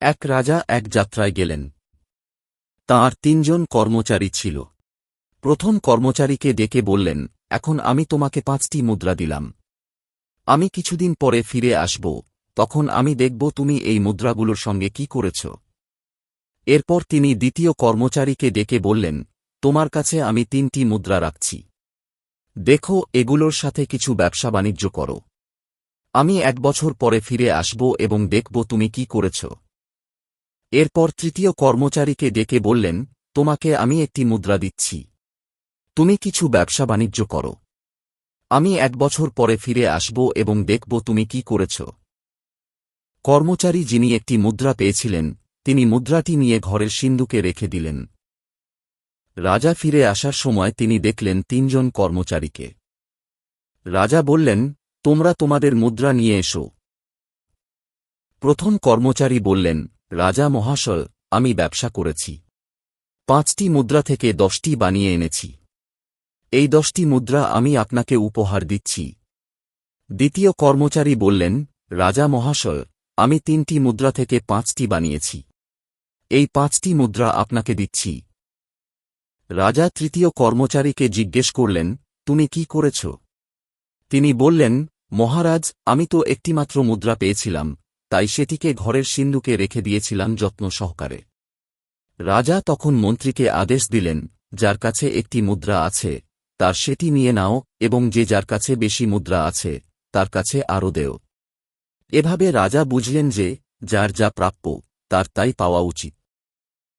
এক রাজা এক যাত্রায় গেলেন। তাঁর তিনজন কর্মচারী ছিল। প্রথম কর্মচারীকে ডেকে বললেন, এখন আমি তোমাকে পাঁচটি মুদ্রা দিলাম। আমি কিছুদিন পরে ফিরে আসব। তখন আমি দেখব তুমি এই মুদ্রাগুলোর সঙ্গে কি করেছ। এরপর তিনি দ্বিতীয় কর্মচারীকে ডেকে বললেন, তোমার কাছে আমি তিনটি মুদ্রা রাখছি। দেখো, এগুলোর সাথে কিছু ব্যবসা বাণিজ্য করো। আমি এক বছর পরে ফিরে আসব এবং দেখব তুমি কি করেছ। এরপর তৃতীয় কর্মচারীকে ডেকে বললেন, তোমাকে আমি একটি মুদ্রা দিচ্ছি। তুমি কিছু ব্যবসা বাণিজ্য করো। আমি এক বছর পরে ফিরে আসব এবং দেখব তুমি কি করেছ। কর্মচারী যিনি একটি মুদ্রা পেয়েছিলেন, তিনি মুদ্রাটি নিয়ে ঘরের সিন্ধুকে রেখে দিলেন। রাজা ফিরে আসার সময় তিনি দেখলেন তিনজন কর্মচারীকে। রাজা বললেন, তোমরা তোমাদের মুদ্রা নিয়ে এসো। প্রথম কর্মচারী বললেন রাজা মহাশয়, আমি ব্যবসা করেছি। পাঁচটি মুদ্রা থেকে দশটি বানিয়ে এনেছি। এই দশটি মুদ্রা আমি আপনাকে উপহার দিচ্ছি। দ্বিতীয় কর্মচারী বললেন, রাজা মহাশয়, আমি তিনটি মুদ্রা থেকে পাঁচটি বানিয়েছি। এই পাঁচটি মুদ্রা আপনাকে দিচ্ছি। রাজা তৃতীয় কর্মচারীকে জিজ্ঞেস করলেন, তুমি কি করেছ? তিনি বললেন, মহারাজ, আমি তো একটিমাত্র মুদ্রা পেয়েছিলাম। তাই সেটিকে ঘরের সিন্ধুকে রেখে দিয়েছিলাম যত্ন সহকারে। রাজা তখন মন্ত্রীকে আদেশ দিলেন, যার কাছে একটি মুদ্রা আছে, তার সেটি নিয়ে নাও, এবং যে যার কাছে বেশি মুদ্রা আছে, তার কাছে আরও দেও। এভাবে রাজা বুঝলেন যে, যার যা প্রাপ্য, তার তাই পাওয়া উচিত।